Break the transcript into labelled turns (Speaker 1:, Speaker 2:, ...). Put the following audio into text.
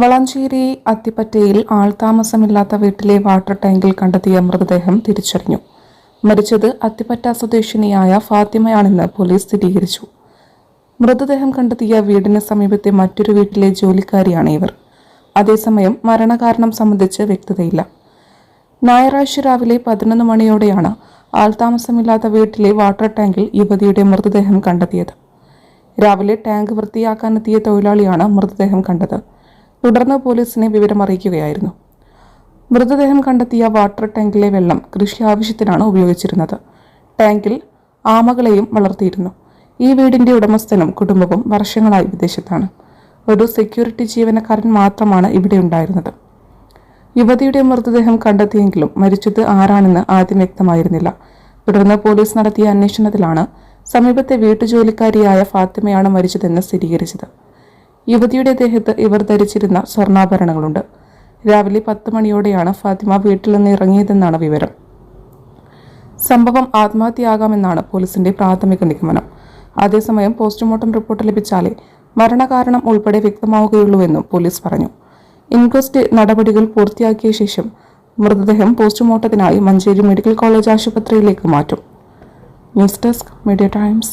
Speaker 1: വളാഞ്ചേരി അത്തിപ്പറ്റയിൽ ആൾതാമസമില്ലാത്ത വീട്ടിലെ വാട്ടർ ടാങ്കിൽ കണ്ടെത്തിയ മൃതദേഹം തിരിച്ചറിഞ്ഞു. മരിച്ചത് അത്തിപ്പറ്റ സ്വദേശിനിയായ ഫാത്തിമയാണെന്ന് പോലീസ് സ്ഥിരീകരിച്ചു. മൃതദേഹം കണ്ടെത്തിയ വീടിന് സമീപത്തെ മറ്റൊരു വീട്ടിലെ ജോലിക്കാരിയാണ് ഇവർ. അതേസമയം മരണകാരണം സംബന്ധിച്ച് വ്യക്തതയില്ല. ഞായറാഴ്ച രാവിലെ പതിനൊന്ന് മണിയോടെയാണ് ആൾതാമസമില്ലാത്ത വീട്ടിലെ വാട്ടർ ടാങ്കിൽ യുവതിയുടെ മൃതദേഹം കണ്ടെത്തിയത്. രാവിലെ ടാങ്ക് വൃത്തിയാക്കാനെത്തിയ തൊഴിലാളിയാണ് മൃതദേഹം കണ്ടത്. തുടർന്ന് പോലീസിനെ വിവരമറിയിക്കുകയായിരുന്നു മൃതദേഹം കണ്ടെത്തിയ വാട്ടർ ടാങ്കിലെ വെള്ളം കൃഷി ആവശ്യത്തിനാണ് ഉപയോഗിച്ചിരുന്നത്. ടാങ്കിൽ ആമകളെയും വളർത്തിയിരുന്നു. ഈ വീടിന്റെ ഉടമസ്ഥനും കുടുംബവും വർഷങ്ങളായി വിദേശത്താണ്. ഒരു സെക്യൂരിറ്റി ജീവനക്കാരൻ മാത്രമാണ് ഇവിടെ ഉണ്ടായിരുന്നത്. യുവതിയുടെ മൃതദേഹം കണ്ടെത്തിയെങ്കിലും മരിച്ചത് ആരാണെന്ന് ആദ്യം വ്യക്തമായിരുന്നില്ല. തുടർന്ന് പോലീസ് നടത്തിയ അന്വേഷണത്തിലാണ് സമീപത്തെ വീട്ടുജോലിക്കാരിയായ ഫാത്തിമയാണ് മരിച്ചതെന്ന് സ്ഥിരീകരിച്ചത്. യുവതിയുടെ ദേഹത്ത് ഇവർ ധരിച്ചിരുന്ന സ്വർണാഭരണങ്ങളുണ്ട്. രാവിലെ പത്ത് മണിയോടെയാണ് ഫാത്തിമ വീട്ടിൽ നിന്ന് ഇറങ്ങിയതെന്നാണ് വിവരം. സംഭവം ആത്മഹത്യയാകാമെന്നാണ് പോലീസിന്റെ പ്രാഥമിക നിഗമനം. അതേസമയം പോസ്റ്റ്മോർട്ടം റിപ്പോർട്ട് ലഭിച്ചാലേ മരണകാരണം ഉൾപ്പെടെ വ്യക്തമാവുകയുള്ളൂവെന്നും പോലീസ് പറഞ്ഞു. ഇൻക്വസ്റ്റ് നടപടികൾ പൂർത്തിയാക്കിയ ശേഷം മൃതദേഹം പോസ്റ്റ്മോർട്ടത്തിനായി മഞ്ചേരി മെഡിക്കൽ കോളേജ് ആശുപത്രിയിലേക്ക് മാറ്റും. News desk media times.